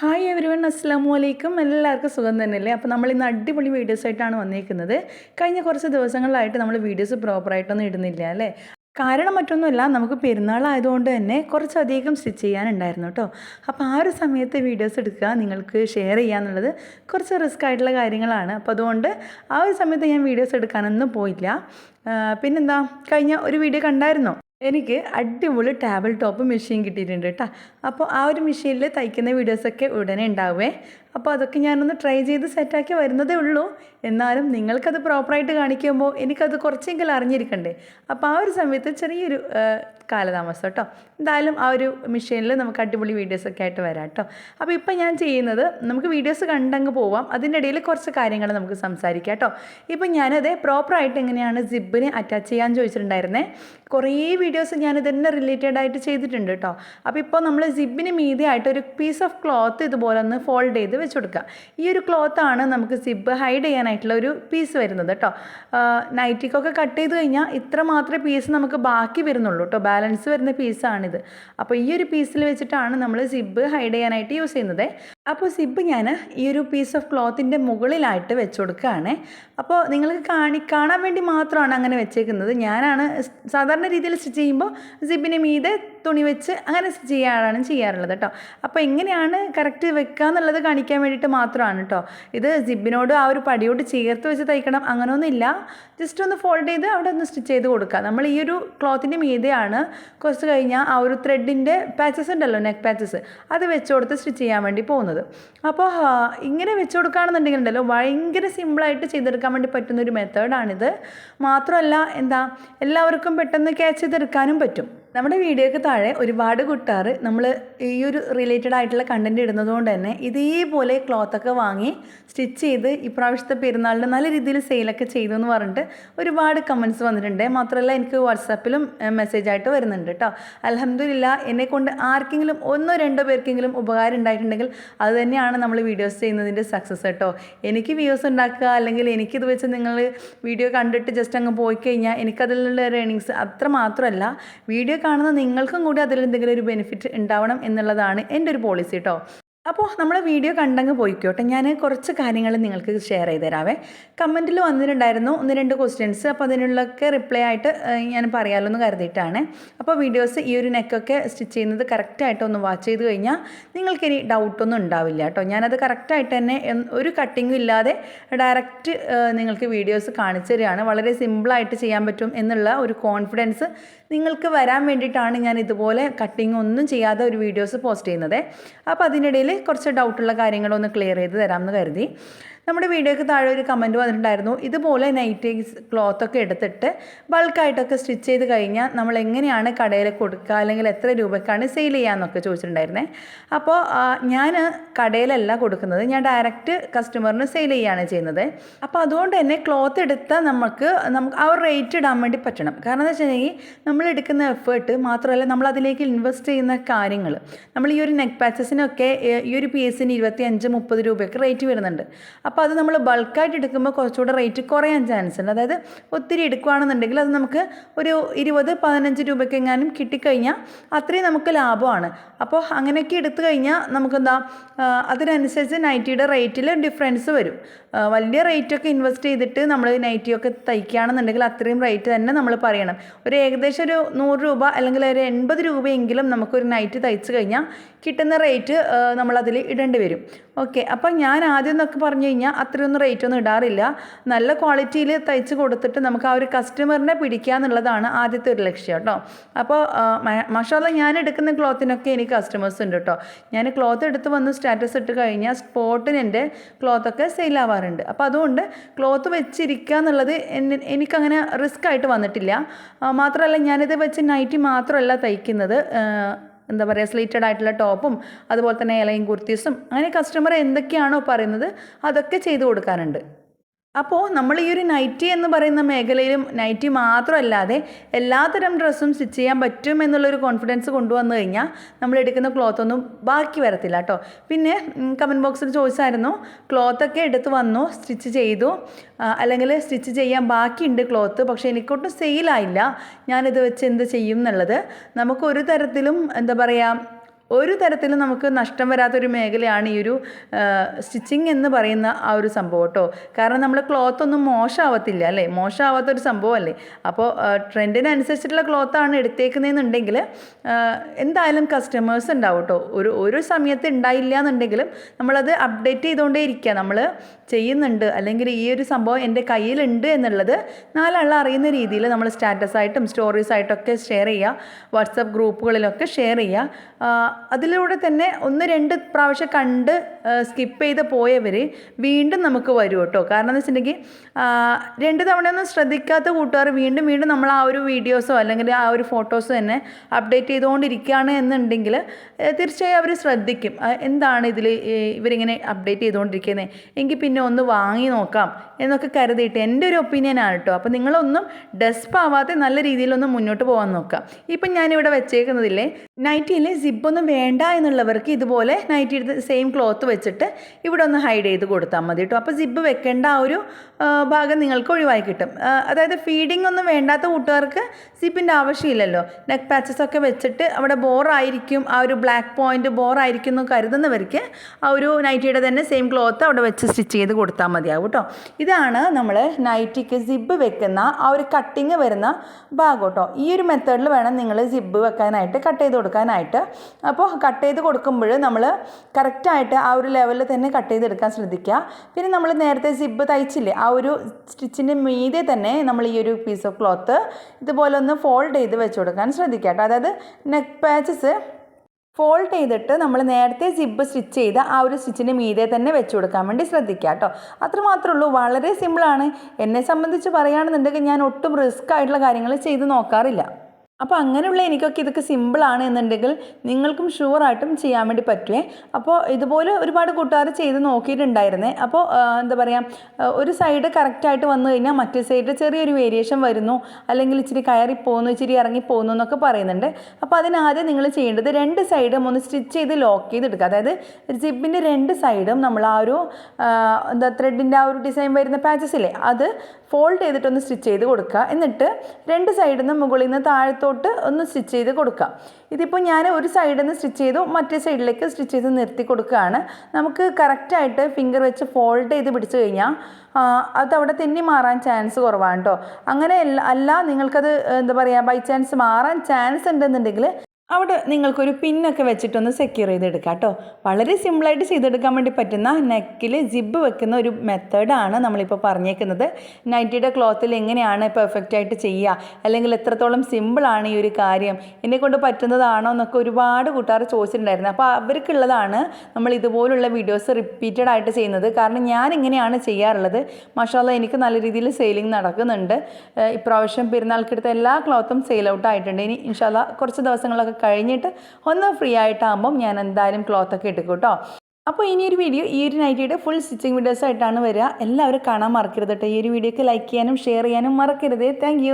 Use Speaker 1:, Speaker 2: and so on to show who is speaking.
Speaker 1: Hi every one അസ്സാമു അലൈക്കും എല്ലാവർക്കും സുഖം തന്നെയല്ലേ? അപ്പോൾ നമ്മൾ ഇന്ന് അടിപൊളി വീഡിയോസ് ആയിട്ടാണ് വന്നിരിക്കുന്നത് കഴിഞ്ഞ കുറച്ച് ദിവസങ്ങളിലായിട്ട് നമ്മൾ വീഡിയോസ് പ്രോപ്പറായിട്ടൊന്നും ഇടുന്നില്ല അല്ലേ? കാരണം മറ്റൊന്നുമല്ല നമുക്ക് പെരുന്നാൾ ആയതുകൊണ്ട് തന്നെ കുറച്ചധികം സ്റ്റിച്ച് ചെയ്യാനുണ്ടായിരുന്നു കേട്ടോ അപ്പോൾ ആ ഒരു സമയത്ത് വീഡിയോസ് എടുക്കുക നിങ്ങൾക്ക് ഷെയർ ചെയ്യുക എന്നുള്ളത് കുറച്ച് റിസ്ക് ആയിട്ടുള്ള കാര്യങ്ങളാണ്. അപ്പോൾ അതുകൊണ്ട് ആ ഒരു സമയത്ത് ഞാൻ വീഡിയോസ് എടുക്കാനൊന്നും പോയില്ല. പിന്നെന്താ? കഴിഞ്ഞ ഒരു വീഡിയോ കണ്ടായിരുന്നോ? എനിക്ക് അടിപൊളി ടേബിൾ ടോപ്പ് മെഷീൻ കിട്ടിയിട്ടുണ്ട് കേട്ടോ അപ്പോൾ ആ ഒരു മെഷീനിൽ തയ്ക്കുന്ന വീഡിയോസൊക്കെ ഉടനെ ഉണ്ടാവുമേ അപ്പോൾ അതൊക്കെ ഞാനൊന്ന് ട്രൈ ചെയ്ത് സെറ്റാക്കി വരുന്നതേ ഉള്ളൂ. എന്നാലും നിങ്ങൾക്കത് പ്രോപ്പറായിട്ട് കാണിക്കുമ്പോൾ എനിക്കത് കുറച്ചെങ്കിലും അറിഞ്ഞിരിക്കണ്ടേ. അപ്പോൾ ആ ഒരു സമയത്ത് ചെറിയൊരു കാലതാമസം കേട്ടോ. എന്തായാലും ആ ഒരു മെഷീനിൽ നമുക്ക് അടിപൊളി വീഡിയോസൊക്കെ ആയിട്ട് വരാം കേട്ടോ. അപ്പോൾ ഇപ്പം ഞാൻ ചെയ്യുന്നത് നമുക്ക് വീഡിയോസ് കണ്ടങ്ങ് പോവാം. അതിന്റെ ഇടയിൽ കുറച്ച് കാര്യങ്ങൾ നമുക്ക് സംസാരിക്കാം കേട്ടോ. ഇപ്പം ഞാനത് പ്രോപ്പറായിട്ട് എങ്ങനെയാണ് ജിബിനെ അറ്റാച്ച് ചെയ്യാൻ ചോദിച്ചിട്ടുണ്ടായിരുന്നേ. കുറേ വീഡിയോസ് ഇതിനെ റിലേറ്റഡ് ആയിട്ട് ചെയ്തിട്ടുണ്ട് കേട്ടോ. അപ്പോൾ ഇപ്പോൾ നമ്മൾ സിബിന് മീതിയായിട്ട് ഒരു പീസ് ഓഫ് ക്ലോത്ത് ഇതുപോലെ ഒന്ന് ഫോൾഡ് ചെയ്ത് വെച്ച് കൊടുക്കുക. ഈ ഒരു ക്ലോത്താണ് നമുക്ക് സിബ് ഹൈഡ് ചെയ്യാനായിട്ടുള്ള ഒരു പീസ് വരുന്നത് കേട്ടോ നൈറ്റിക്കൊക്കെ കട്ട് ചെയ്ത് കഴിഞ്ഞാൽ ഇത്ര മാത്രമേ പീസ് നമുക്ക് ബാക്കി വരുന്നുള്ളൂ കേട്ടോ ബാലൻസ് വരുന്ന പീസാണിത് അപ്പോൾ ഈ ഒരു പീസിൽ വെച്ചിട്ടാണ് നമ്മൾ സിബ് ഹൈഡ് ചെയ്യാനായിട്ട് യൂസ് ചെയ്യുന്നത്. അപ്പോൾ സിബ് ഞാൻ ഈ ഒരു പീസ് ഓഫ് ക്ലോത്തിന്റെ മുകളിലായിട്ട് വെച്ച് കൊടുക്കുകയാണ്. അപ്പോൾ നിങ്ങൾക്ക് കാണി കാണാൻ വേണ്ടി മാത്രമാണ് അങ്ങനെ വെച്ചേക്കുന്നത്. ഞാനാണ് സാധാരണ രീതിയിൽ സ്റ്റിച്ച് ചെയ്യുമ്പോൾ സിബിന് മീതെ തുണി വെച്ച് അങ്ങനെ ചെയ്യാറാണ് ചെയ്യാറുള്ളത് കേട്ടോ. അപ്പോൾ എങ്ങനെയാണ് കറക്റ്റ് വെക്കുക എന്നുള്ളത് കാണിക്കാൻ വേണ്ടിയിട്ട് മാത്രമാണ് കേട്ടോ. ഇത് സിബിനോട് ആ ഒരു പടിയോട് ചേർത്ത് വെച്ച് തയ്ക്കണം അങ്ങനെയൊന്നുമില്ല ജസ്റ്റ് ഒന്ന് ഫോൾഡ് ചെയ്ത് അവിടെ ഒന്ന് സ്റ്റിച്ച് ചെയ്ത് കൊടുക്കുക നമ്മൾ ഈ ഒരു ക്ലോത്തിന്റെ മീതെയാണ് കുറച്ച് കഴിഞ്ഞാൽ ആ ഒരു ത്രെഡിന്റെ പാച്ചസ് ഉണ്ടല്ലോ നെക്ക് പാച്ചസ് അത് വെച്ച് കൊടുത്ത് സ്റ്റിച്ച് ചെയ്യാൻ വേണ്ടി പോകുന്നത്. അപ്പോൾ ഇങ്ങനെ വെച്ച് കൊടുക്കുകയാണെന്നുണ്ടെങ്കിൽ ഉണ്ടല്ലോ ഭയങ്കര സിമ്പിളായിട്ട് ചെയ്തെടുക്കാൻ വേണ്ടി പറ്റുന്ന ഒരു മെത്തേഡാണിത് മാത്രമല്ല എന്താ എല്ലാവർക്കും പെട്ടെന്ന് ക്യാച്ച് ചെയ്തെടുക്കാനും പറ്റും. നമ്മുടെ വീഡിയോയ്ക്ക് താഴെ ഒരുപാട് കൂട്ടുകാർ നമ്മൾ ഈ ഒരു റിലേറ്റഡ് ആയിട്ടുള്ള കണ്ടന്റ് ഇടുന്നതുകൊണ്ട് തന്നെ ഇതേപോലെ ക്ലോത്തൊക്കെ വാങ്ങി സ്റ്റിച്ച് ചെയ്ത് ഇപ്രാവശ്യത്തെ പെരുന്നാളിന് നല്ല രീതിയിൽ സെയിലൊക്കെ ചെയ്തു എന്ന് പറഞ്ഞിട്ട് ഒരുപാട് കമൻസ് വന്നിട്ടുണ്ട്. മാത്രമല്ല എനിക്ക് വാട്സാപ്പിലും മെസ്സേജ് ആയിട്ട് വരുന്നുണ്ട് കേട്ടോ അലഹമില്ല എന്നെ കൊണ്ട് ആർക്കെങ്കിലും ഒന്നോ രണ്ടോ പേർക്കെങ്കിലും ഉപകാരം ഉണ്ടായിട്ടുണ്ടെങ്കിൽ അത് തന്നെയാണ് നമ്മൾ വീഡിയോസ് ചെയ്യുന്നതിന്റെ സക്സസ് കേട്ടോ എനിക്ക് വ്യൂസ് ഉണ്ടാക്കുക അല്ലെങ്കിൽ എനിക്കിത് വെച്ച് നിങ്ങൾ വീഡിയോ കണ്ടിട്ട് ജസ്റ്റ് അങ്ങ് പോയി കഴിഞ്ഞാൽ എനിക്കതിലുള്ള റേണിങ്സ് അത്ര മാത്രമല്ല. വീഡിയോ കാണുന്ന നിങ്ങൾക്കും കൂടി അതിൽ എന്തെങ്കിലും ഒരു ബെനിഫിറ്റ് ഉണ്ടാവണം എന്നുള്ളതാണ് എന്റെ ഒരു പോളിസി കേട്ടോ അപ്പോൾ നമ്മൾ വീഡിയോ കണ്ടങ്ങ് പോയിക്കോട്ടെ. ഞാൻ കുറച്ച് കാര്യങ്ങൾ നിങ്ങൾക്ക് ഷെയർ ചെയ്ത് തരാവേ. കമന്റിൽ വന്നിട്ടുണ്ടായിരുന്നു ഒന്ന് രണ്ട് ക്വസ്റ്റ്യൻസ് അപ്പോൾ അതിനുള്ളൊക്കെ റിപ്ലൈ ആയിട്ട് ഞാൻ പറയാമല്ലോ എന്ന് കരുതിയിട്ടാണ്. അപ്പോൾ വീഡിയോസ് ഈ ഒരു നെക്കൊക്കെ സ്റ്റിച്ച് ചെയ്യുന്നത് കറക്റ്റായിട്ട് ഒന്ന് വാച്ച് ചെയ്ത് കഴിഞ്ഞാൽ നിങ്ങൾക്കിനി ഡൗട്ടൊന്നും ഉണ്ടാവില്ല കേട്ടോ. ഞാനത് കറക്റ്റായിട്ട് തന്നെ ഒരു കട്ടിങ്ങും ഇല്ലാതെ ഡയറക്റ്റ് നിങ്ങൾക്ക് വീഡിയോസ് കാണിച്ചു തരികയാണ്. വളരെ സിമ്പിളായിട്ട് ചെയ്യാൻ പറ്റും എന്നുള്ള ഒരു കോൺഫിഡൻസ് നിങ്ങൾക്ക് വരാൻ വേണ്ടിയിട്ടാണ് ഞാൻ ഇതുപോലെ കട്ടിങ് ഒന്നും ചെയ്യാതെ ഒരു വീഡിയോസ് പോസ്റ്റ് ചെയ്യുന്നത്. അപ്പോൾ അതിനിടയിൽ കുറച്ച് ഡൗട്ടുള്ള കാര്യങ്ങളൊന്ന് ക്ലിയർ ചെയ്ത് തരാമെന്ന് കരുതി. നമ്മുടെ വീഡിയോയ്ക്ക് താഴെ ഒരു കമന്റ് വന്നിട്ടുണ്ടായിരുന്നു. ഇതുപോലെ നൈറ്റ് ക്ലോത്തൊക്കെ എടുത്തിട്ട് ബൾക്കായിട്ടൊക്കെ സ്റ്റിച്ച് ചെയ്ത് കഴിഞ്ഞാൽ നമ്മൾ എങ്ങനെയാണ് കടയിൽ കൊടുക്കുക? അല്ലെങ്കിൽ എത്ര രൂപയ്ക്കാണ് സെയിൽ ചെയ്യാമെന്നൊക്കെ ചോദിച്ചിട്ടുണ്ടായിരുന്നേ. അപ്പോൾ ഞാൻ കടയിലല്ല കൊടുക്കുന്നത്. ഞാൻ ഡയറക്റ്റ് കസ്റ്റമറിന് സെയിൽ ചെയ്യുകയാണ് ചെയ്യുന്നത്. അപ്പോൾ അതുകൊണ്ട് തന്നെ ക്ലോത്ത് എടുത്താൽ നമുക്ക് നമുക്ക് ആ ഒരു റേറ്റ് ഇടാൻ വേണ്ടി പറ്റണം. കാരണം എന്ന് വെച്ചിട്ടുണ്ടെങ്കിൽ നമ്മൾ എടുക്കുന്ന എഫേർട്ട് മാത്രമല്ല നമ്മൾ അതിലേക്ക് ഇൻവെസ്റ്റ് ചെയ്യുന്ന കാര്യങ്ങൾ. നമ്മൾ ഈ ഒരു നെക്ക് പാച്ചസിനൊക്കെ ഈ ഒരു പീസിന് ഇരുപത്തി അഞ്ച് മുപ്പത് രൂപയൊക്കെ റേറ്റ് വരുന്നുണ്ട്. അപ്പോൾ അത് നമ്മൾ ബൾക്കായിട്ട് എടുക്കുമ്പോൾ കുറച്ചുകൂടെ റേറ്റ് കുറയാൻ ചാൻസ് ഉണ്ട്. അതായത് ഒത്തിരി എടുക്കുകയാണെന്നുണ്ടെങ്കിൽ അത് നമുക്ക് ഒരു ഇരുപത് പതിനഞ്ച് രൂപയ്ക്കെങ്ങാനും കിട്ടിക്കഴിഞ്ഞാൽ അത്രയും നമുക്ക് ലാഭമാണ്. അപ്പോൾ അങ്ങനെയൊക്കെ എടുത്തു കഴിഞ്ഞാൽ നമുക്കെന്താ അതിനനുസരിച്ച് നൈറ്റിയുടെ റേറ്റിൽ ഡിഫറൻസ് വരും. വലിയ റേറ്റൊക്കെ ഇൻവെസ്റ്റ് ചെയ്തിട്ട് നമ്മൾ നൈറ്റിയൊക്കെ തയ്ക്കുകയാണെന്നുണ്ടെങ്കിൽ അത്രയും റേറ്റ് തന്നെ നമ്മൾ പറയണം. ഒരു ഏകദേശം ഒരു നൂറ് രൂപ അല്ലെങ്കിൽ ഒരു എൺപത് രൂപയെങ്കിലും നമുക്കൊരു നൈറ്റ് തയ്ച്ചു കഴിഞ്ഞാൽ കിട്ടുന്ന റേറ്റ് നമ്മളതിൽ ഇടേണ്ടി വരും. ഓക്കെ അപ്പോൾ ഞാൻ ആദ്യം എന്നൊക്കെ പറഞ്ഞു കഴിഞ്ഞാൽ അത്രയൊന്നും റേറ്റ് ഒന്നും ഇടാറില്ല. നല്ല ക്വാളിറ്റിയിൽ തയ്ച്ച് കൊടുത്തിട്ട് നമുക്ക് ആ ഒരു കസ്റ്റമറിനെ പിടിക്കുക എന്നുള്ളതാണ് ആദ്യത്തെ ഒരു ലക്ഷ്യം കേട്ടോ. അപ്പോൾ മഷാല ഞാൻ എടുക്കുന്ന ക്ലോത്തിനൊക്കെ എനിക്ക് കസ്റ്റമേഴ്സ് ഉണ്ട് കേട്ടോ. ഞാൻ ക്ലോത്ത് എടുത്ത് വന്ന് സ്റ്റാറ്റസ് ഇട്ട് കഴിഞ്ഞാൽ സ്പോട്ടിന് എന്റെ ക്ലോത്തൊക്കെ സെയിലാവാറുണ്ട് അപ്പോൾ അതുകൊണ്ട് ക്ലോത്ത് വെച്ചിരിക്കുക എന്നുള്ളത് എന്നെ എനിക്കങ്ങനെ റിസ്ക് ആയിട്ട് വന്നിട്ടില്ല. മാത്രമല്ല ഞാനിത് വെച്ച് നൈറ്റി മാത്രമല്ല തയ്ക്കുന്നത്. എന്താ പറയുക സ്ലീറ്റഡ് ആയിട്ടുള്ള ടോപ്പും അതുപോലെ തന്നെ ഇലയും കുർത്തീസും. അങ്ങനെ കസ്റ്റമർ എന്തൊക്കെയാണോ പറയുന്നത് അതൊക്കെ ചെയ്തു കൊടുക്കാറുണ്ട്. അപ്പോൾ നമ്മൾ ഈ ഒരു നൈറ്റി എന്ന് പറയുന്ന മേഖലയിലും നൈറ്റി മാത്രമല്ലാതെ എല്ലാത്തരം ഡ്രസ്സും സ്റ്റിച്ച് ചെയ്യാൻ പറ്റും എന്നുള്ളൊരു കോൺഫിഡൻസ് കൊണ്ടുവന്നു കഴിഞ്ഞാൽ നമ്മൾ എടുക്കുന്ന ക്ലോത്ത് ഒന്നും ബാക്കി വരത്തില്ല കേട്ടോ. പിന്നെ കമന്റ് ബോക്സിൽ ചോദിച്ചായിരുന്നു ക്ലോത്തൊക്കെ എടുത്ത് വന്നു സ്റ്റിച്ച് ചെയ്തു. അല്ലെങ്കിൽ സ്റ്റിച്ച് ചെയ്യാൻ ബാക്കിയുണ്ട് ക്ലോത്ത് പക്ഷേ എനിക്കൊട്ടും സെയിലായില്ല. ഞാനിത് വെച്ച് എന്ത് ചെയ്യും എന്നുള്ളത്? നമുക്കൊരു തരത്തിലും എന്താ പറയുക ഒരു തരത്തിലും നമുക്ക് നഷ്ടം വരാത്തൊരു മേഖലയാണ് ഈ ഒരു സ്റ്റിച്ചിങ് എന്ന് പറയുന്ന ആ ഒരു സംഭവം കേട്ടോ. കാരണം നമ്മൾ ക്ലോത്ത് ഒന്നും മോശമാവത്തില്ല അല്ലേ? മോശമാവാത്തൊരു സംഭവമല്ലേ? അപ്പോൾ ട്രെൻഡിനനുസരിച്ചിട്ടുള്ള ക്ലോത്താണ് എടുത്തേക്കുന്നതെന്നുണ്ടെങ്കിൽ എന്തായാലും കസ്റ്റമേഴ്സ് ഉണ്ടാവും കേട്ടോ. ഒരു ഒരു സമയത്ത് ഉണ്ടായില്ല എന്നുണ്ടെങ്കിലും നമ്മളത് അപ്ഡേറ്റ് ചെയ്തുകൊണ്ടേ ഇരിക്കുക നമ്മൾ ചെയ്യുന്നുണ്ട്. അല്ലെങ്കിൽ ഈ ഒരു സംഭവം എന്റെ കയ്യിലുണ്ട് എന്നുള്ളത് നാലാൾ അറിയുന്ന രീതിയിൽ നമ്മൾ സ്റ്റാറ്റസായിട്ടും ആയിട്ടും സ്റ്റോറീസ് ആയിട്ടൊക്കെ ഷെയർ ചെയ്യുക. വാട്സപ്പ് ഗ്രൂപ്പുകളിലൊക്കെ ഷെയർ ചെയ്യുക. അതിലൂടെ തന്നെ ഒന്ന് രണ്ട് പ്രാവശ്യം കണ്ട് സ്കിപ്പ് ചെയ്ത് പോയവർ വീണ്ടും നമുക്ക് വരും കേട്ടോ. കാരണം എന്ന് വെച്ചിട്ടുണ്ടെങ്കിൽ രണ്ട് തവണയൊന്നും ശ്രദ്ധിക്കാത്ത കൂട്ടുകാർ വീണ്ടും വീണ്ടും നമ്മൾ ആ ഒരു വീഡിയോസോ അല്ലെങ്കിൽ ആ ഒരു ഫോട്ടോസോ തന്നെ അപ്ഡേറ്റ് ചെയ്തുകൊണ്ടിരിക്കുകയാണ് എന്നുണ്ടെങ്കിൽ തീർച്ചയായും അവർ ശ്രദ്ധിക്കും. എന്താണ് ഇതിൽ ഇവരിങ്ങനെ അപ്ഡേറ്റ് ചെയ്തുകൊണ്ടിരിക്കുന്നത്? എങ്കിൽ പിന്നെ ഒന്ന് വാങ്ങി നോക്കാം എന്നൊക്കെ കരുതിയിട്ട് എന്റെ ഒരു ഒപ്പീനിയനാണ് കേട്ടോ. അപ്പോൾ നിങ്ങളൊന്നും ഡെസ്പ് ആവാതെ നല്ല രീതിയിലൊന്ന് മുന്നോട്ട് പോകാൻ നോക്കാം. ഇപ്പം ഞാനിവിടെ വെച്ചേക്കുന്നതില്ലേ നൈറ്റിയിൽ സിബൊന്നും വേണ്ട എന്നുള്ളവർക്ക് ഇതുപോലെ നൈറ്റി എടുത്ത് സെയിം ക്ലോത്ത് വെച്ചിട്ട് ഇവിടെ ഒന്ന് ഹൈഡ് ചെയ്ത് കൊടുത്താൽ മതി കേട്ടോ അപ്പോൾ സിബ്ബ് വെക്കേണ്ട ആ ഒരു ഭാഗം നിങ്ങൾക്ക് ഒഴിവായി കിട്ടും. അതായത് ഫീഡിംഗ് ഒന്നും വേണ്ടാത്ത കൂട്ടുകാർക്ക് സിബിന്റെ ആവശ്യമില്ലല്ലോ. നെക്ക് പാച്ചസ് ഒക്കെ വെച്ചിട്ട് അവിടെ ബോറായിരിക്കും ആ ഒരു ബ്ലാക്ക് പോയിന്റ് ബോറായിരിക്കും എന്ന് കരുതുന്നവർക്ക് ആ ഒരു നൈറ്റിയുടെ തന്നെ സെയിം ക്ലോത്ത് അവിടെ വെച്ച് സ്റ്റിച്ച് ചെയ്ത് കൊടുത്താൽ മതിയാവും കേട്ടോ ഇതാണ് നമ്മൾ നൈറ്റിക്ക് സിബ് വെക്കുന്ന ആ ഒരു കട്ടിങ് വരുന്ന ഭാഗം കേട്ടോ ഈ ഒരു മെത്തേഡിൽ വേണം നിങ്ങൾ സിബ് വെക്കാനായിട്ട് കട്ട് ചെയ്ത് കൊടുക്കാനായിട്ട്. അപ്പോൾ കട്ട് ചെയ്ത് കൊടുക്കുമ്പോൾ നമ്മൾ കറക്റ്റായിട്ട് ആ ഒരു ലെവലിൽ തന്നെ കട്ട് ചെയ്തെടുക്കാൻ ശ്രദ്ധിക്കുക. പിന്നെ നമ്മൾ നേരത്തെ സിബ്ബ് തയ്ച്ചില്ലേ ആ ഒരു സ്റ്റിച്ചിന്റെ മീതെ തന്നെ നമ്മൾ ഈ ഒരു പീസ് ഓഫ് ക്ലോത്ത് ഇതുപോലെ ഒന്ന് ഫോൾഡ് ചെയ്ത് വെച്ച് കൊടുക്കാൻ ശ്രദ്ധിക്കുക കേട്ടോ. അതായത് നെക്ക് പാച്ചസ് ഫോൾഡ് ചെയ്തിട്ട് നമ്മൾ നേരത്തെ സിബ്ബ് സ്റ്റിച്ച് ചെയ്ത ആ ഒരു സ്റ്റിച്ചിന്റെ മീതെ തന്നെ വെച്ച് കൊടുക്കാൻ വേണ്ടി ശ്രദ്ധിക്കുക കേട്ടോ. അത്രമാത്രമേ ഉള്ളൂ. വളരെ സിമ്പിളാണ് എന്നെ സംബന്ധിച്ച് പറയുകയാണെന്നുണ്ടെങ്കിൽ ഞാൻ ഒട്ടും റിസ്ക് ആയിട്ടുള്ള കാര്യങ്ങൾ ചെയ്ത് നോക്കാറില്ല. അപ്പോൾ അങ്ങനെയുള്ള എനിക്കൊക്കെ ഇതൊക്കെ സിമ്പിളാണ് എന്നുണ്ടെങ്കിൽ നിങ്ങൾക്കും ഷുവറായിട്ടും ചെയ്യാൻ വേണ്ടി പറ്റുമേ അപ്പോൾ ഇതുപോലെ ഒരുപാട് കൂട്ടുകാർ ചെയ്ത് നോക്കിയിട്ടുണ്ടായിരുന്നേ. അപ്പോൾ എന്താ പറയുക ഒരു സൈഡ് കറക്റ്റായിട്ട് വന്നു കഴിഞ്ഞാൽ മറ്റേ സൈഡിൽ ചെറിയൊരു വേരിയേഷൻ വരുന്നു. അല്ലെങ്കിൽ ഇച്ചിരി കയറി പോകുന്നു ഇച്ചിരി ഇറങ്ങി പോകുന്നു എന്നൊക്കെ പറയുന്നുണ്ട്. അപ്പോൾ അതിനാദ്യം നിങ്ങൾ ചെയ്യേണ്ടത് രണ്ട് സൈഡും ഒന്ന് സ്റ്റിച്ച് ചെയ്ത് ലോക്ക് ചെയ്തെടുക്കുക. അതായത് ജിബിന്റെ രണ്ട് സൈഡും നമ്മൾ ആ ഒരു എന്താ ത്രെഡിന്റെ ആ ഒരു ഡിസൈൻ വരുന്ന പാച്ചസ് ഇല്ലേ അത് ഫോൾഡ് ചെയ്തിട്ടൊന്ന് സ്റ്റിച്ച് ചെയ്ത് കൊടുക്കുക. എന്നിട്ട് രണ്ട് സൈഡിൽ നിന്ന് മുകളിൽ നിന്ന് താഴത്തോട്ട് ഒന്ന് സ്റ്റിച്ച് ചെയ്ത് കൊടുക്കാം. ഇതിപ്പോൾ ഞാൻ ഒരു സൈഡിൽ നിന്ന് സ്റ്റിച്ച് ചെയ്തു മറ്റേ സൈഡിലേക്ക് സ്റ്റിച്ച് ചെയ്ത് നിർത്തി കൊടുക്കുകയാണ്. നമുക്ക് കറക്റ്റായിട്ട് ഫിംഗർ വെച്ച് ഫോൾഡ് ചെയ്ത് പിടിച്ചു കഴിഞ്ഞാൽ അത് അവിടെ തെന്നി മാറാൻ ചാൻസ് കുറവാണ് കേട്ടോ അങ്ങനെ അല്ല നിങ്ങൾക്കത് എന്താ പറയുക ബൈ ചാൻസ് മാറാൻ ചാൻസ് ഉണ്ടെന്നുണ്ടെങ്കിൽ അവിടെ നിങ്ങൾക്കൊരു പിന്നൊക്കെ വെച്ചിട്ടൊന്ന് സെക്യൂർ ചെയ്തെടുക്കാം കേട്ടോ. വളരെ സിമ്പിളായിട്ട് ചെയ്തെടുക്കാൻ വേണ്ടി പറ്റുന്ന നെക്കിൽ ജിബ് വെക്കുന്ന ഒരു മെത്തേഡാണ് നമ്മളിപ്പോൾ പറഞ്ഞേക്കുന്നത്. നൈറ്റിയുടെ ക്ലോത്തിൽ എങ്ങനെയാണ് പെർഫെക്റ്റ് ആയിട്ട് ചെയ്യുക? അല്ലെങ്കിൽ എത്രത്തോളം സിമ്പിളാണ് ഈ ഒരു കാര്യം? എന്നെ കൊണ്ട് പറ്റുന്നതാണോ എന്നൊക്കെ ഒരുപാട് കൂട്ടുകാർ ചോദിച്ചിട്ടുണ്ടായിരുന്നു. അപ്പോൾ അവർക്കുള്ളതാണ് നമ്മൾ ഇതുപോലുള്ള വീഡിയോസ് റിപ്പീറ്റഡ് ആയിട്ട് ചെയ്യുന്നത്. കാരണം ഞാൻ ഇങ്ങനെയാണ് ചെയ്യാറുള്ളത്. മഷാല എനിക്ക് നല്ല രീതിയിൽ സെയിലിംഗ് നടക്കുന്നുണ്ട്. ഇപ്രാവശ്യം പെരുന്നാൾക്കെടുത്ത എല്ലാ ക്ലോത്തും സെയിൽ ഔട്ട് ആയിട്ടുണ്ട്. ഇനി ഇൻഷാല്ല കുറച്ച് ദിവസങ്ങളൊക്കെ കഴിഞ്ഞിട്ട് ഒന്ന് ഫ്രീ ആയിട്ടാകുമ്പം ഞാൻ എന്തായാലും ക്ലോത്തൊക്കെ എടുക്കും കേട്ടോ. അപ്പോൾ ഇനി ഒരു വീഡിയോ ഈ ഒരു നൈറ്റിയുടെ ഫുൾ സ്റ്റിച്ചിങ് വീഡിയോസ് ആയിട്ടാണ് വരിക. എല്ലാവരും കാണാൻ മറക്കരുത് കേട്ടോ. ഈ ഒരു വീഡിയോക്ക് ലൈക്ക് ചെയ്യാനും ഷെയർ ചെയ്യാനും മറക്കരുത്. താങ്ക്